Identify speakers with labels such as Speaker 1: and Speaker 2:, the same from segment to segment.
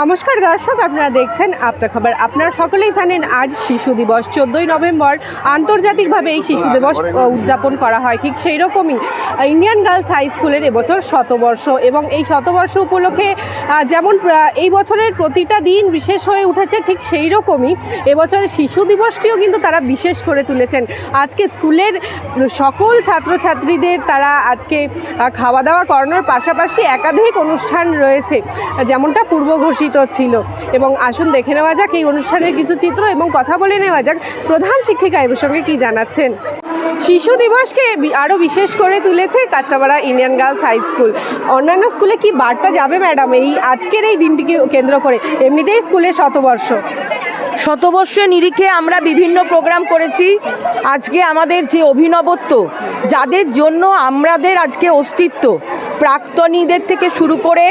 Speaker 1: নমস্কার দর্শক, আপনারা দেখছেন আপনা খবর। আপনারা সকলেই জানেন, আজ শিশু দিবস, চোদ্দোই নভেম্বর আন্তর্জাতিকভাবে এই শিশু দিবস উদযাপন করা হয়। ঠিক সেই রকমই ইন্ডিয়ান গার্লস হাই স্কুলের এবছর শতবর্ষ এবং এই শতবর্ষ উপলক্ষে যেমন এই বছরের প্রতিটা দিন বিশেষ হয়ে উঠেছে, ঠিক সেই রকমই এবছরের শিশু দিবসটিও কিন্তু তারা বিশেষ করে তুলেছেন। আজকে স্কুলের সকল ছাত্রছাত্রীদের তারা আজকে খাওয়া দাওয়া করানোর পাশাপাশি একাধিক অনুষ্ঠান রয়েছে। যেমনটা পূর্ব ঘোষিত ছিল। এবং আসুন দেখে নেওয়া যাক এই অনুষ্ঠানের কিছু চিত্র এবং কথা বলে নেওয়া যাক প্রধান শিক্ষিকা এর সঙ্গে কি জানাচ্ছেন। শিশু দিবসকে আরও বিশেষ করে তুলেছে Kanchrapara Indian girls high school. অন্যান্য স্কুলে কি বার্তা যাবে, ম্যাডাম? এই আজকের এই দিনটিকে কেন্দ্র করে। এমনিতেই স্কুলের শতবর্ষ।
Speaker 2: শতবর্ষের নিরিখে আমরা বিভিন্ন প্রোগ্রাম করেছি। আজকে আমাদের যে অভিনবত্ব, যাদের জন্য আমাদের আজকে অস্তিত্ব, প্রাক্তনীদের থেকে শুরু করে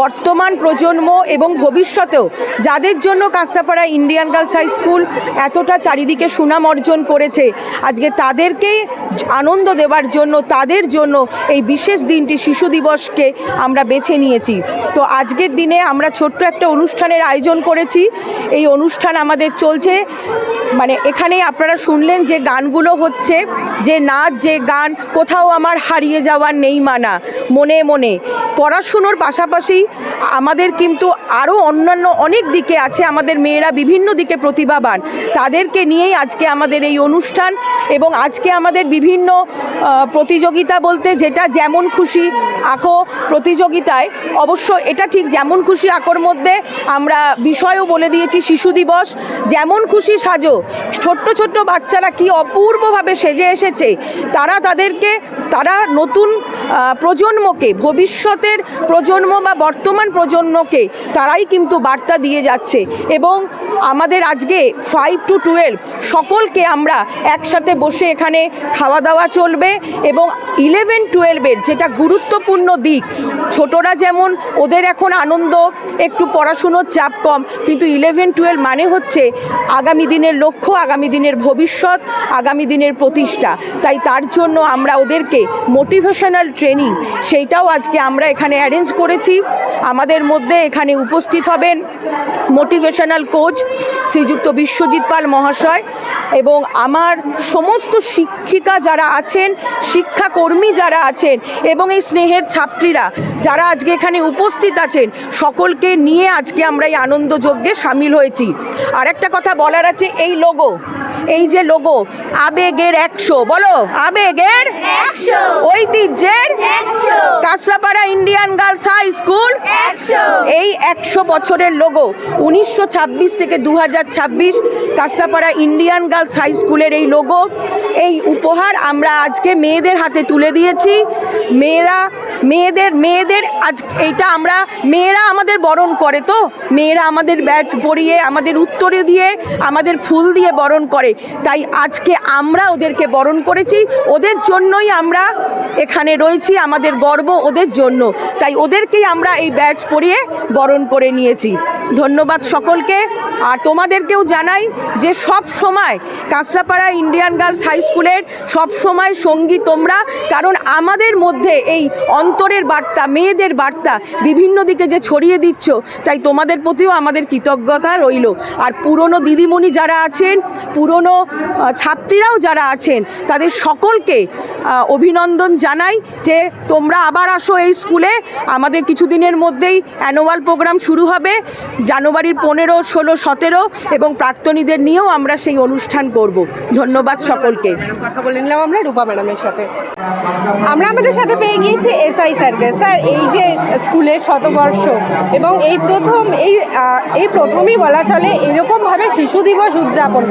Speaker 2: বর্তমান প্রজন্ম এবং ভবিষ্যতেও যাদের জন্য Kanchrapara Indian girls high school এতটা চারিদিকে সুনাম অর্জন করেছে, আজকে তাদেরকে আনন্দ দেওয়ার জন্য, তাদের জন্য এই বিশেষ দিনটি শিশু দিবসকে আমরা বেছে নিয়েছি। তো আজকের দিনে আমরা ছোট্ট একটা অনুষ্ঠানের আয়োজন করেছি। এই অনুষ্ঠান আমাদের চলছে। মানে এখানেই আপনারা শুনলেন যে গানগুলো হচ্ছে, যে নাচ, যে গান, কোথাও আমার হারিয়ে যাওয়ার নেই মানা, মনে মনে। পড়াশুনোর পাশাপাশি আমাদের কিন্তু আরও অন্যান্য অনেক দিকে আছে, আমাদের মেয়েরা বিভিন্ন দিকে প্রতিভাবান। তাদেরকে নিয়েই আজকে আমাদের এই অনুষ্ঠান এবং আজকে আমাদের বিভিন্ন প্রতিযোগিতা বলতে যেটা যেমন খুশি আঁকো প্রতিযোগিতায়, অবশ্য এটা ঠিক যেমন খুশি আঁকোর মধ্যে আমরা বিষয়ও বলে দিয়েছি, শিশু দিবস যেমন খুশি সাজো। ছোট্ট ছোট্ট বাচ্চারা কি অপূর্বভাবে সেজে এসেছে? তারা তাদেরকে, তারা নতুন প্রজন্মকে, ভবিষ্যতের প্রজন্ম বা বর্তমান প্রজন্মকে তারাই কিন্তু বার্তা দিয়ে যাচ্ছে। এবং আমাদের আজকে ফাইভ টু টুয়েলভ সকলকে আমরা একসাথে বসে এখানে খাওয়া দাওয়া চলবে এবং ইলেভেন টুয়েলভের যেটা গুরুত্বপূর্ণ দিক, ছোটরা যেমন, ওদের এখন আনন্দ, একটু পড়াশুনোর চাপ কম, কিন্তু ইলেভেন টুয়েলভ মানে হচ্ছে আগামী দিনের লক্ষ্য, আগামী দিনের ভবিষ্যৎ, আগামী দিনের প্রতিষ্ঠা। তাই তার জন্য আমরা ওদেরকে মোটিভেশনাল ট্রেনিং সেইটাও আজকে আমরা এখানে অ্যারেঞ্জ করেছি। আমাদের মধ্যে এখানে উপস্থিত হবেন মোটিভেশনাল কোচ শ্রীযুক্ত বিশ্বজিৎ পাল মহাশয় এবং আমার সমস্ত শিক্ষিকা যারা আছেন, শিক্ষাকর্মী যারা আছেন এবং এই স্নেহের ছাত্রীরা যারা আজকে এখানে উপস্থিত আছেন সকলকে নিয়ে আজকে আমরা এই আনন্দ যজ্ঞে সামিল হয়েছি। আর একটা কথা বলার আছে এই লোগো এই যে লোগো আবেগের একশো বলো আবেগের ঐতিহ্যের Kanchrapara Indian girls high school
Speaker 3: একশো
Speaker 2: বছরের লোগো উনিশশো ছাব্বিশ থেকে দু হাজার ছাব্বিশ কাঁচরাপাড়া ইন্ডিয়ান গার্লস হাই স্কুলের এই লোগো এই উপহার আমরা আজকে মেয়েদের হাতে তুলে দিয়েছি। মেয়েরা, মেয়েদের মেয়েদের আজ এইটা আমরা, মেয়েরা আমাদের বরণ করে তো? মেয়েরা আমাদের ব্যাচ পরিয়ে, আমাদের উত্তরে দিয়ে, আমাদের ফুল দিয়ে বরণ করে। তাই আজকে আমরা ওদেরকে বরণ করেছি। ওদের জন্যই আমরা এখানে রয়েছি, আমাদের গর্ব ওদের জন্য। তাই ওদেরকেই আমরা এই ব্যাচ পরিয়ে বরণ করে নিয়েছি। ধন্যবাদ সকলকে। আর তোমাদেরকেও জানাই যে সব সময় কাঁচরাপাড়া ইন্ডিয়ান গার্লস হাই স্কুলের সব সময় সঙ্গী তোমরা। কারণ আমাদের মধ্যে এই অন্তরের বার্তা, মেয়েদের বার্তা বিভিন্ন দিকে যে ছড়িয়ে দিচ্ছ, তাই তোমাদের প্রতিও আমাদের কৃতজ্ঞতা রইল। আর পুরনো দিদিমণি যারা আছেন, পুরনো ছাত্রীরাও যারা আছেন, তাদের সকলকে অভিনন্দন জানাই যে তোমরা আবার আসো এই স্কুলে। আমাদের কিছুদিনের মধ্যেই অ্যানুয়াল প্রোগ্রাম শুরু হবে। জানুয়ারির পনেরো ষোলো সতেরো এবং প্রাক্তনীদের নিয়েও আমরা সেই অনুষ্ঠান করব। ধন্যবাদ সকলকে।
Speaker 1: কথা বলে নিলাম আমরা রূপা ম্যাডামের সাথে। আমরা আমাদের সাথে পেয়ে গিয়েছি এসআই স্যারকে। স্যার এই যে স্কুলের শতবর্ষ এবং এই প্রথম এই এই প্রথমই বলা চলে এরকমভাবে শিশু দিবস উদযাপন।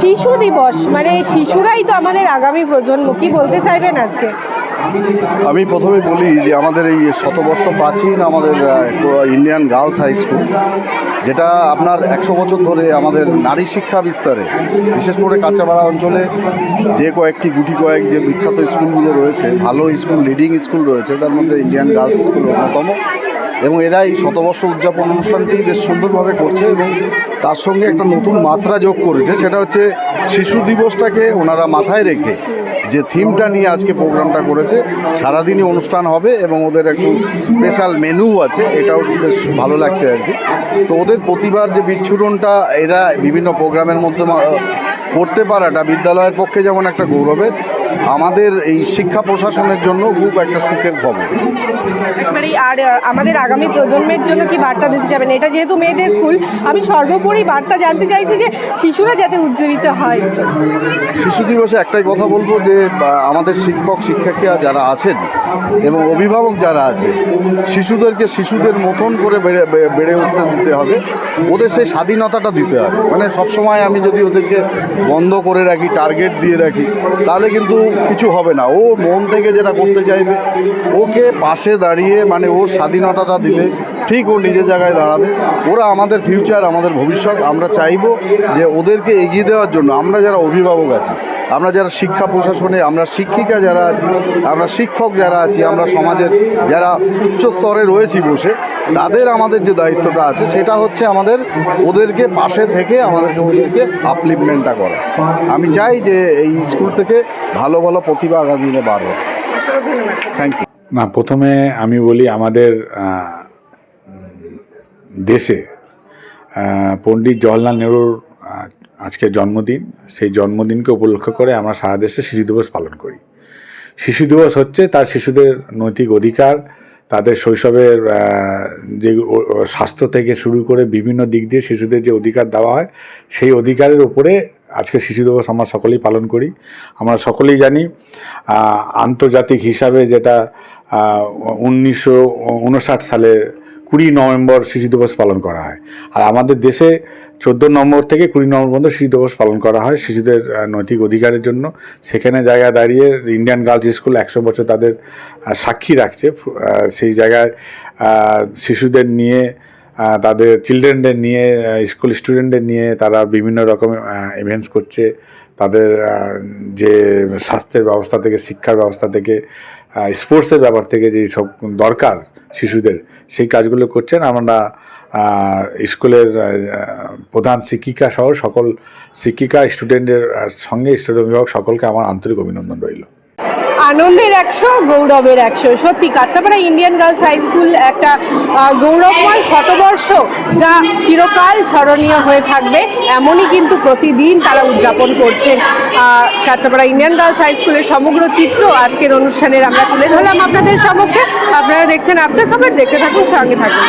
Speaker 1: শিশু দিবস মানে শিশুরাই তো আমাদের আগামী প্রজন্ম কী বলতে চাইবেন আজকে?
Speaker 4: আমি প্রথমে বলি যে আমাদের এই শতবর্ষ প্রাচীন আমাদের ইন্ডিয়ান গার্লস হাই স্কুল যেটা আপনার একশো বছর ধরে আমাদের নারী শিক্ষা বিস্তারে, বিশেষ করে কাঁচাপাড়া অঞ্চলে যে কয়েকটি গুটি কয়েক যে বিখ্যাত স্কুলগুলো রয়েছে, ভালো স্কুল লিডিং স্কুল রয়েছে, তার মধ্যে ইন্ডিয়ান গার্লস স্কুল অন্যতম। এবং এরা এই শতবর্ষ উদযাপন অনুষ্ঠানটি বেশ সুন্দরভাবে করছে এবং তার সঙ্গে একটা নতুন মাত্রা যোগ করেছে, সেটা হচ্ছে শিশু দিবসটাকে ওনারা মাথায় রেখে যে থিমটা নিয়ে আজকে প্রোগ্রামটা করেছে, সারাদিনই অনুষ্ঠান হবে এবং ওদের একটু স্পেশাল মেনু আছে, এটাও বেশ ভালো লাগছে আর কি। তো ওদের প্রতিবার যে বিচ্ছুরণটা, এরা বিভিন্ন প্রোগ্রামের মধ্যে করতে পারাটা বিদ্যালয়ের পক্ষে যেমন একটা গৌরবের আমাদের এই শিক্ষা প্রশাসনের জন্য খুব একটা সুখের খবর।
Speaker 1: একেবারেই আর আমাদের আগামী প্রজন্মের জন্য কি বার্তা দিতে যাবেন এটা যেহেতু মেয়েদের স্কুল আমি সর্বোপরি বার্তা জানতে চাইছি যে শিশুরা যাতে উজ্জীবিত হয়।
Speaker 4: শিশু দিবসে একটাই কথা বলব যে আমাদের শিক্ষক শিক্ষিকা যারা আছেন এবং অভিভাবক যারা আছে শিশুদেরকে শিশুদের মতন করে বেড়ে বেড়ে উঠতে দিতে হবে। ওদের সেই স্বাধীনতাটা দিতে হবে। মানে সবসময় আমি যদি ওদেরকে বন্ধ করে রাখি টার্গেট দিয়ে রাখি তাহলে কিন্তু কিছু হবে না। ও মন থেকে যেটা করতে চাইবে, ওকে পাশে দাঁড়িয়ে মানে ওর স্বাধীনতাটা দিলে ঠিক ও নিজের জায়গায় দাঁড়াবে। ওরা আমাদের ফিউচার আমাদের ভবিষ্যৎ, আমরা চাইব যে ওদেরকে এগিয়ে দেওয়ার জন্য আমরা যারা অভিভাবক আছি, আমরা যারা শিক্ষা প্রশাসনে, আমরা শিক্ষিকা যারা আছি, আমরা শিক্ষক যারা আছি, আমরা সমাজের যারা উচ্চ স্তরে রয়েছি বসে, তাদের আমাদের যে দায়িত্বটা আছে, সেটা হচ্ছে আমাদের ওদেরকে পাশে থেকে আমাদেরকে ওদেরকে আপলিপমেন্টটা করা। আমি চাই যে এই স্কুল থেকে ভালো ভালো প্রতিভা আগামী দিনে হোক। থ্যাংক ইউ
Speaker 3: না, প্রথমে আমি বলি আমাদের দেশে পণ্ডিত জওয়াহরলাল নেহরুর আজকে জন্মদিন, সেই জন্মদিনকে উপলক্ষ করে আমরা সারা দেশে শিশু দিবস পালন করি। শিশু দিবস হচ্ছে তার শিশুদের নৈতিক অধিকার, তাদের শৈশবের যে স্বাস্থ্য থেকে শুরু করে বিভিন্ন দিক দিয়ে শিশুদের যে অধিকার দেওয়া হয়, সেই অধিকারের উপরে আজকে শিশু দিবস আমরা সকলেই পালন করি। আমরা সকলেই জানি আন্তর্জাতিক হিসাবে যেটা উনিশশো উনষাট সালে কুড়ি নভেম্বর শিশু দিবস পালন করা হয়। আর আমাদের দেশে চোদ্দ নম্বর থেকে কুড়ি নম্বর পর্যন্ত শিশু দিবস পালন করা হয় শিশুদের নৈতিক অধিকারের জন্য। সেখানে জায়গায় দাঁড়িয়ে ইন্ডিয়ান গার্লস স্কুল একশো বছর তাদের সাক্ষী রাখছে। সেই জায়গায় শিশুদের নিয়ে তাদের চিলড্রেনদের নিয়ে স্কুল স্টুডেন্টদের নিয়ে তারা বিভিন্ন রকমের ইভেন্টস করছে। তাদের যে স্বাস্থ্যের ব্যবস্থা থেকে, শিক্ষার ব্যবস্থা থেকে স্পোর্টসের ব্যাপার থেকে যে সব দরকার শিশুদের, সেই কাজগুলো করছেন। আমরা স্কুলের প্রধান শিক্ষিকা সহ সকল শিক্ষিকা স্টুডেন্টের সঙ্গে স্টুডেন্ট অভিভাবক সকলকে আমার আন্তরিক অভিনন্দন রইল।
Speaker 1: আনন্দের একশো, গৌরবের একশো। সত্যি, Kanchrapara Indian girls high school একটা গৌরবময় শতবর্ষ যা চিরকাল স্মরণীয় হয়ে থাকবে। এমনই কিন্তু প্রতিদিন তারা উদযাপন করছেন কাছাপাড়া ইন্ডিয়ান গার্লস হাই স্কুলের সমগ্র চিত্র আজকের অনুষ্ঠানের আমরা তুলে ধরলাম আপনাদের সম্মুখে আপনারা দেখছেন আপনার খবর, দেখতে থাকুন, সঙ্গে থাকুন।